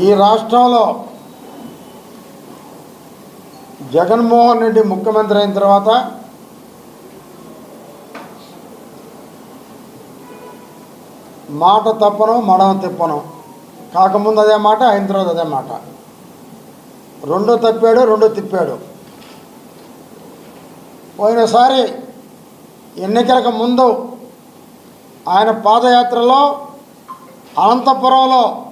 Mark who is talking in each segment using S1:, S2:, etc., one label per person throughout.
S1: ఈ రాష్ట్రంలో జగన్మోహన్ రెడ్డి ముఖ్యమంత్రి అయిన తర్వాత మాట తప్పను మడమ తిప్పను. కాకముందు అదే మాట అయిన తర్వాత అదే మాట. రెండో తప్పాడు రెండో తిప్పాడు. పోయినసారి ఎన్నికలకు ముందు ఆయన పాదయాత్రలో అనంతపురంలో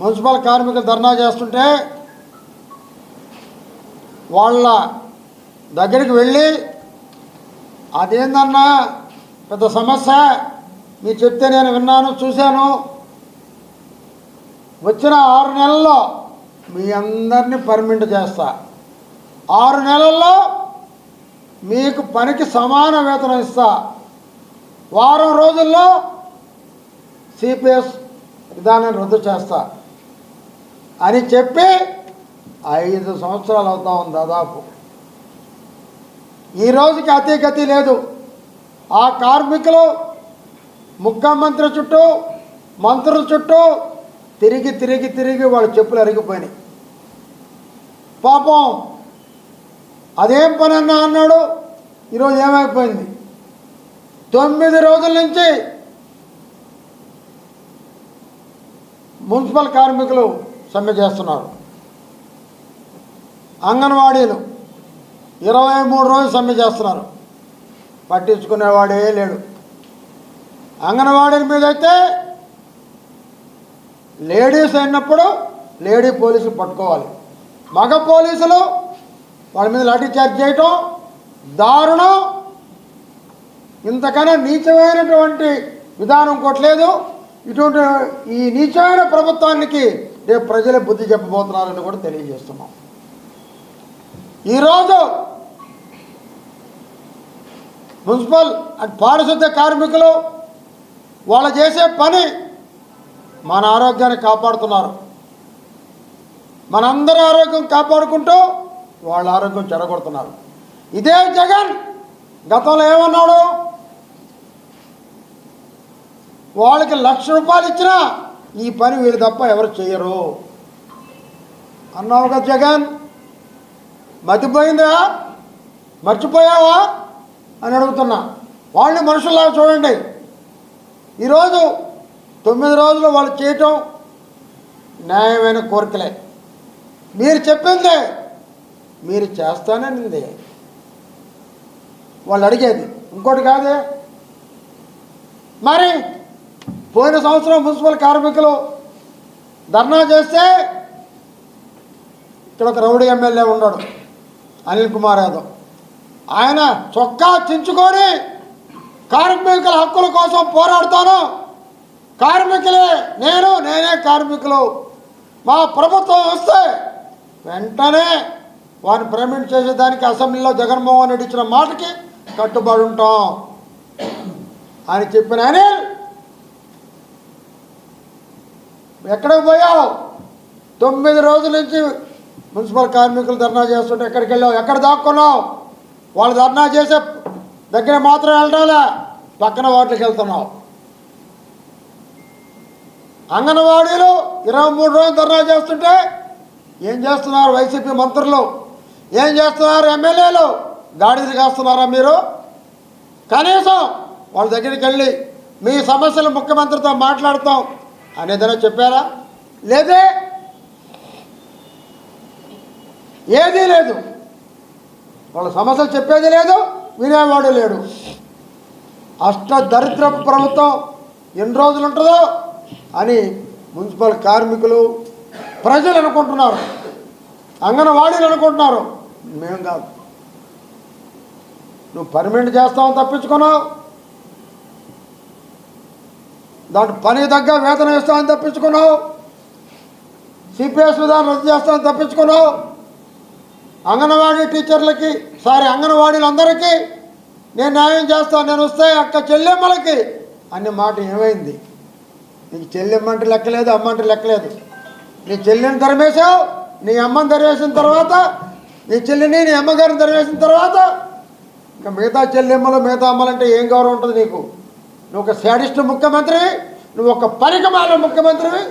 S1: మున్సిపల్ కార్మికులు ధర్నా చేస్తుంటే వాళ్ళ దగ్గరికి వెళ్ళి అదేందన్నా పెద్ద సమస్య? మీరు చెప్తే నేను విన్నాను చూశాను. వచ్చిన ఆరు నెలల్లో మీ అందరినీ పర్మిట్ చేస్తా. ఆరు నెలల్లో మీకు పనికి సమాన వేతనం ఇస్తా. వారం రోజుల్లో సిపిఎస్ విధానాన్ని రద్దు చేస్తా. అని చెప్పి ఐదు సంవత్సరాలు అవుతా ఉంది దాదాపు. ఈ రోజుకి అతి లేదు. ఆ కార్మికులు ముఖ్యమంత్రి చుట్టూ మంత్రుల చుట్టూ తిరిగి తిరిగి తిరిగి వాళ్ళ చెప్పులు అరిగిపోయినాయి. పాపం అదేం పని అన్నా అన్నాడు ఈరోజు ఏమైపోయింది? తొమ్మిది రోజుల నుంచి మున్సిపల్ కార్మికులు సమ్మె చేస్తున్నారు. అంగన్వాడీలు ఇరవై మూడు రోజులు సమ్మె చేస్తున్నారు. పట్టించుకునేవాడే లేడు. అంగన్వాడీల మీద అయితే లేడీస్ అయినప్పుడు లేడీ పోలీసులు పట్టుకోవాలి. మగ పోలీసులు వాళ్ళ మీద లాఠీ చార్జ్ చేయటం దారుణం. ఇంతకన్నా నీచమైనటువంటి విధానం కొట్టలేదు. ఇటువంటి ఈ నీచమైన ప్రభుత్వానికి రేపు ప్రజలే బుద్ధి చెప్పబోతున్నారని కూడా తెలియజేస్తున్నాం. ఈరోజు మున్సిపల్ అండ్ పారిశుద్ధ్య కార్మికులు వాళ్ళు చేసే పని మన ఆరోగ్యాన్ని కాపాడుతున్నారు. మనందరి ఆరోగ్యం కాపాడుకుంటూ వాళ్ళ ఆరోగ్యం చెడగొడుతున్నారు. ఇదే జగన్ గతంలో ఏమన్నాడు? వాళ్ళకి లక్ష రూపాయలు ఇచ్చినా ఈ పని వీళ్ళు తప్ప ఎవరు చేయరు. అన్నావు కదా జగన్? మతిపోయిందా మర్చిపోయావా? అని అడుగుతున్నా. వాళ్ళని మనుషుల్లాగా చూడండి. ఈరోజు తొమ్మిది రోజులు వాళ్ళు చేయటం న్యాయమైన కోరికలే. మీరు చెప్పిందే మీరు చేస్తాననింది. వాళ్ళు అడిగేది. ఇంకోటి కాదే. మరి పోయిన సంవత్సరం మున్సిపల్ కార్మికులు ధర్నా చేస్తే ఇక్కడ ఒక రౌడీ ఎమ్మెల్యే ఉన్నాడు అనిల్ కుమార్ యాదవ్. ఆయన చొక్కా చించుకొని కార్మికుల హక్కుల కోసం పోరాడుతాను. కార్మికులే నేను నేనే కార్మికులు. మా ప్రభుత్వం వస్తే వెంటనే వారిని పర్మిట్ చేసేదానికి అసెంబ్లీలో జగన్మోహన్ రెడ్డి ఇచ్చిన మాటకి కట్టుబడి ఉంటాం. అని చెప్పిన అనిల్ ఎక్కడికి పోయావు? తొమ్మిది రోజుల నుంచి మున్సిపల్ కార్మికులు ధర్నా చేస్తుంటే ఎక్కడికి వెళ్ళావు? ఎక్కడ దాక్కున్నావు? వాళ్ళు ధర్నా చేసే దగ్గర మాత్రం వెళ్ళడంలే పక్కన వాటికి వెళ్తున్నావు. అంగన్వాడీలు ఇరవై మూడు రోజులు ధర్నా చేస్తుంటే ఏం చేస్తున్నారు వైసీపీ మంత్రులు? ఏం చేస్తున్నారు ఎమ్మెల్యేలు? గాడిదలు కాస్తున్నారా మీరు? కనీసం వాళ్ళ దగ్గరికి వెళ్ళి మీ సమస్యలు ముఖ్యమంత్రితో మాట్లాడతాం. అనేదైనా చెప్పారా? లేదే. ఏదీ లేదు. వాళ్ళ సమస్యలు చెప్పేది లేదు వినేవాడు లేడు. అష్ట దరిద్ర ప్రభుత్వం ఎన్ని రోజులు ఉంటుందో అని మున్సిపల్ కార్మికులు ప్రజలు అనుకుంటున్నారు. అంగన్వాడీలు అనుకుంటున్నారు. మేము కాదు. నువ్వు పర్మనెంట్ చేస్తామని తప్పించుకున్నావు. దాంట్లో పనికి తగ్గ వేతనం ఇస్తామని తప్పించుకున్నావు. సిపిఎస్ విధానం రద్దు చేస్తామని తప్పించుకున్నావు. అంగన్వాడీ టీచర్లకి సారీ అంగన్వాడీలందరికీ నేను న్యాయం చేస్తాను. నేను వస్తే అక్క చెల్లెమ్మలకి అనే మాట ఏమైంది? నీకు చెల్లెమ్మంటే లెక్కలేదు అమ్మంటే లెక్కలేదు నీ చెల్లిని తరిమేశావు నీ అమ్మని తరివేసిన తర్వాత నీ చెల్లిని నీ అమ్మగారిని తరివేసిన తర్వాత ఇంకా మిగతా చెల్లెమ్మలు మిగతా అమ్మలంటే ఏం గౌరవం ఉంటుంది నీకు? నువ్వు ఒక శాడిస్ట్ ముఖ్యమంత్రివి నువ్వు ఒక పరికమాల ముఖ్యమంత్రివి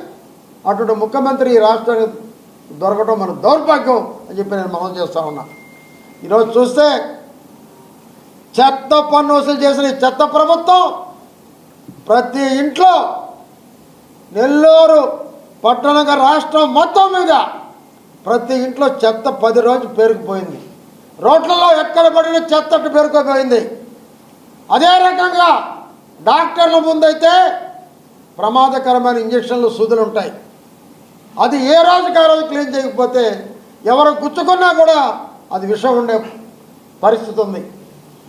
S1: అటువంటి ముఖ్యమంత్రి ఈ రాష్ట్రానికి దొరకడం మన దౌర్భాగ్యం అని చెప్పి నేను మనం చేస్తా ఉన్నా. ఈరోజు చూస్తే చెత్త పన్ను వసూలు చేసిన ఈ చెత్త ప్రభుత్వం ప్రతి ఇంట్లో నెల్లూరు పట్టణంగా రాష్ట్రం మొత్తం మీద ప్రతి ఇంట్లో చెత్త పది రోజులు పేరుకుపోయింది. రోడ్లలో ఎక్కడ పడిన చెత్త పేరుకుపోయింది. అదే రకంగా డాక్టర్ల ముందైతే ప్రమాదకరమైన ఇంజక్షన్లు సూదులు ఉంటాయి. అది ఏ రోజుకి ఆ రోజు క్లీన్ చేయకపోతే ఎవరు గుచ్చుకున్నా కూడా అది విషం ఉండే పరిస్థితి ఉంది.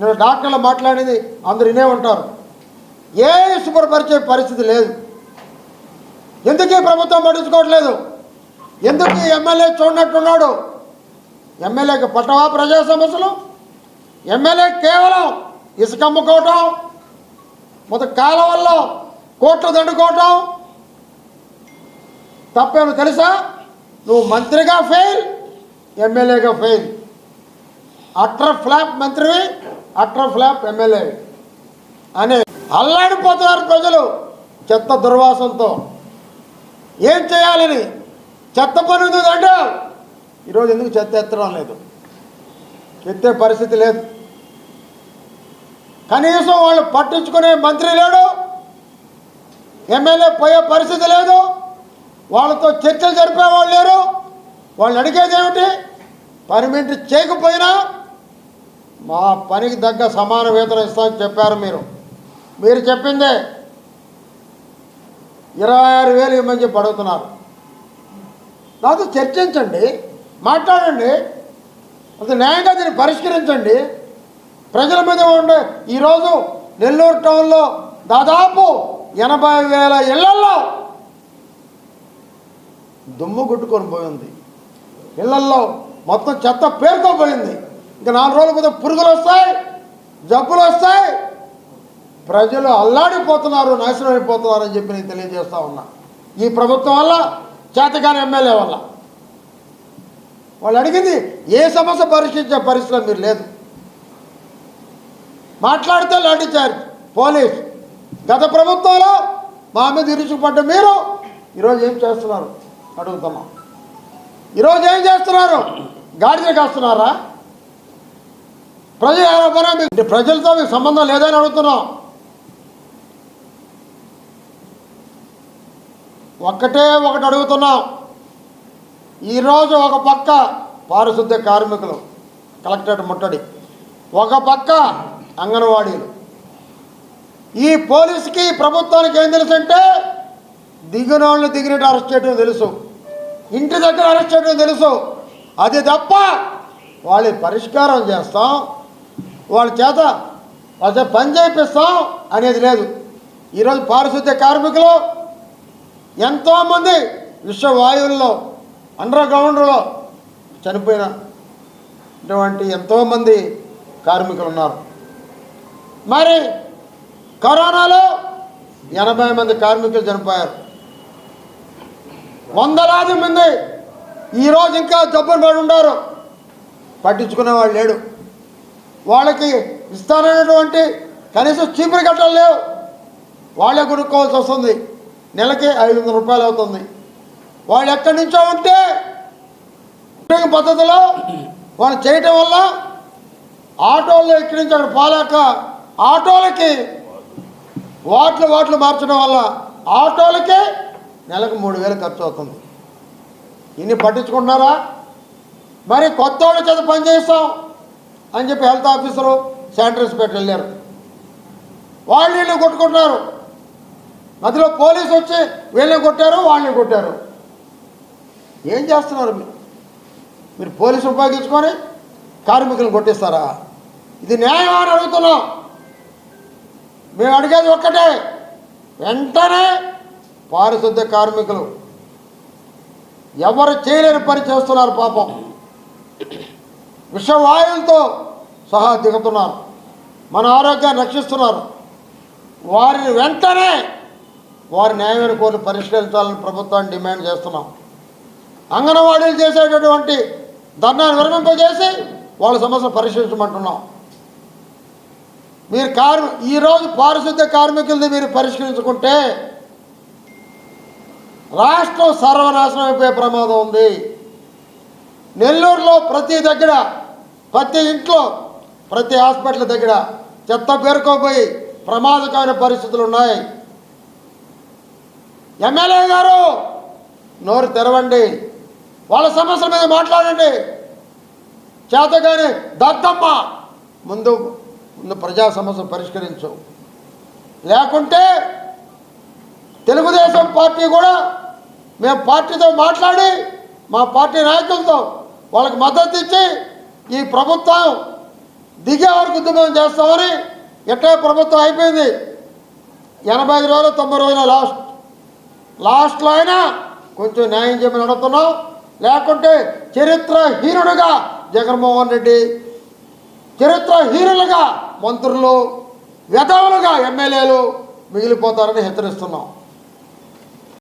S1: నేను డాక్టర్లు మాట్లాడేది అందరు వినే ఉంటారు. ఏ శుభ్రపరిచే పరిస్థితి లేదు. ఎందుకు ప్రభుత్వం పట్టించుకోవట్లేదు? ఎందుకు ఎమ్మెల్యే చూడనట్టున్నాడు? ఎమ్మెల్యేకి పట్టవా ప్రజా సమస్యలు? ఎమ్మెల్యే కేవలం ఇసుక అమ్ముకోవటం మొత్తం కాలువల్లో కోట్లు దండుకోవటం. తప్పేమో తెలుసా? నువ్వు మంత్రిగా ఫెయిల్ ఎమ్మెల్యేగా ఫెయిల్ అట్ర ఫ్లాప్ మంత్రివి అట్ర ఫ్లాప్ ఎమ్మెల్యే. అని అల్లాడిపోతున్నారు ప్రజలు చెత్త దుర్వాసనతో ఏం చేయాలని? చెత్త పని అంటే ఈరోజు ఎందుకు చెత్త ఎత్తడం లేదు? ఎత్తే పరిస్థితి లేదు. కనీసం వాళ్ళు పట్టించుకునే మంత్రి లేడు ఎమ్మెల్యే పోయే పరిస్థితి లేదు వాళ్ళతో చర్చలు జరిపేవాళ్ళు లేరు. వాళ్ళు అడిగేది ఏమిటి? పర్మిట్ చేయకపోయినా మా పనికి తగ్గ సమాన వేతనం ఇస్తామని చెప్పారు మీరు. మీరు చెప్పిందే ఇరవై ఆరు వేలు ఇవ్వమని చెప్పి అడుగుతున్నారు. నాతో చర్చించండి మాట్లాడండి అంత న్యాయంగా దీన్ని పరిష్కరించండి. ప్రజల మీద ఉండే ఈరోజు నెల్లూరు టౌన్లో దాదాపు ఎనభై వేల ఇళ్ళల్లో దుమ్ము కొట్టుకొని పోయింది. ఇళ్ళల్లో మొత్తం చెత్త పేరుతో పోయింది. ఇంకా నాలుగు రోజుల పోతే పురుగులు వస్తాయి జబ్బులు వస్తాయి. ప్రజలు అల్లాడిపోతున్నారు నాశనం అయిపోతున్నారు అని చెప్పి నేను తెలియజేస్తా ఉన్నా. ఈ ప్రభుత్వం వల్ల చేతగాని ఎమ్మెల్యే వల్ల. వాళ్ళు అడిగింది ఏ సమస్య పరిష్కరించే పరిస్థితిలో మీరు లేదు. మాట్లాడితే లాఠీ చార్జ్ పోలీస్. గత ప్రభుత్వంలో మా మీద ఇరుచుకుపడ్డ మీరు ఈరోజు ఏం చేస్తున్నారు? అడుగుతున్నాం ఈరోజు ఏం చేస్తున్నారు? గాడిద కాస్తున్నారా? ప్రజలు ఎవరైనా మీకు ప్రజలతో మీకు సంబంధం లేదని అడుగుతున్నాం. ఒక్కటే ఒకటి అడుగుతున్నాం. ఈరోజు ఒక పక్క పారిశుద్ధ్య కార్మికులు కలెక్టరేట్ ముట్టడి. ఒక పక్క అంగన్వాడీలు. ఈ పోలీసుకి ప్రభుత్వానికి ఏం తెలుసు అంటే దిగిన దిగినట్టు అరెస్ట్ చేయడం తెలుసు. ఇంటి దగ్గర అరెస్ట్ చేయడం తెలుసు. అది తప్ప వాళ్ళ పరిష్కారం చేస్తాం. వాళ్ళ చేత వాళ్ళ పని చేపిస్తాం అనేది లేదు. ఈరోజు పారిశుద్ధ్య కార్మికులు ఎంతోమంది విశ్వవాయువుల్లో అండర్ గ్రౌండ్లో చనిపోయిన ఇటువంటి ఎంతోమంది కార్మికులు ఉన్నారు. మరి కరోనాలో ఎనభై మంది కార్మికులు చనిపోయారు. వందలాది మంది ఈరోజు ఇంకా జబ్బులు పడి ఉండారు. పట్టించుకునే వాళ్ళు లేడు. వాళ్ళకి ఇస్తాననేటువంటి కనీసం చీపురు కట్టలు లేవు. వాళ్ళే కొనుక్కోవాల్సి వస్తుంది. నెలకి ఐదు వందల రూపాయలు అవుతుంది. వాళ్ళు ఎక్కడి నుంచో ఉంటే ఉద్యోగ పద్ధతిలో వాళ్ళు చేయటం వల్ల ఆటోల్లో ఇక్కడి నుంచి అక్కడ పోలేక ఆటోలకి వాట్లు వాట్లు మార్చడం వల్ల ఆటోలకే నెలకు మూడు వేలు ఖర్చు అవుతుంది. ఇన్ని పట్టించుకుంటున్నారా? మరి కొత్త వాళ్ళు చేత పనిచేస్తాం అని చెప్పి హెల్త్ ఆఫీసరు శానిటరీ వెళ్ళారు. వాళ్ళు వీళ్ళు కొట్టుకుంటున్నారు. మధ్యలో పోలీసు వచ్చి వీళ్ళని కొట్టారు వాళ్ళని కొట్టారు. ఏం చేస్తున్నారు మీరు? మీరు పోలీసు ఉపయోగించుకొని కార్మికులను కొట్టిస్తారా? ఇది న్యాయం అని అడుగుతున్నాం. మేము అడిగేది ఒక్కటే. వెంటనే పారిశుద్ధ్య కార్మికులు ఎవరు చేయలేని పని చేస్తున్నారు పాపం. విషవాయువులతో సహా దిగుతున్నారు. మన ఆరోగ్యాన్ని రక్షిస్తున్నారు. వారిని వెంటనే వారి న్యాయమైన కోరిని పరిష్కరించాలని ప్రభుత్వాన్ని డిమాండ్ చేస్తున్నాం. అంగన్వాడీలు చేసేటటువంటి ధర్నాన్ని విరమింపజేసి వాళ్ళ సమస్యలు పరిష్కరించమంటున్నాం. మీరు కార్ ఈరోజు పారిశుద్ధ్య కార్మికుల్ని మీరు పరిష్కరించుకుంటే రాష్ట్రం సర్వనాశనం అయిపోయే ప్రమాదం ఉంది. నెల్లూరులో ప్రతి దగ్గర ప్రతి ఇంట్లో ప్రతి హాస్పిటల్ దగ్గర చెత్త పేరుకోపోయి ప్రమాదకరమైన పరిస్థితులు ఉన్నాయి. ఎమ్మెల్యే గారు నోరు తెరవండి. వాళ్ళ సమస్యల మీద మాట్లాడండి. చేతగాని దద్దమ్మ ముందు ప్రజా సమస్యలు పరిష్కరించవు లేకుంటే తెలుగుదేశం పార్టీ కూడా మేము పార్టీతో మాట్లాడి మా పార్టీ నాయకులతో వాళ్ళకి మద్దతు ఇచ్చి ఈ ప్రభుత్వం దిగే వరకు ఉద్యమం చేస్తామని ఎట్లా ప్రభుత్వం అయిపోయింది. ఎనభై ఐదు రోజులు తొంభై రోజులు లాస్ట్. లాస్ట్లో అయినా కొంచెం న్యాయం చేయమని అడుగుతున్నాం. లేకుంటే చరిత్రహీనుడుగా జగన్మోహన్ రెడ్డి చరిత్రహీనులుగా మంత్రులు విధవులుగా ఎమ్మెల్యేలు మిగిలిపోతారని హెచ్చరిస్తున్నాం.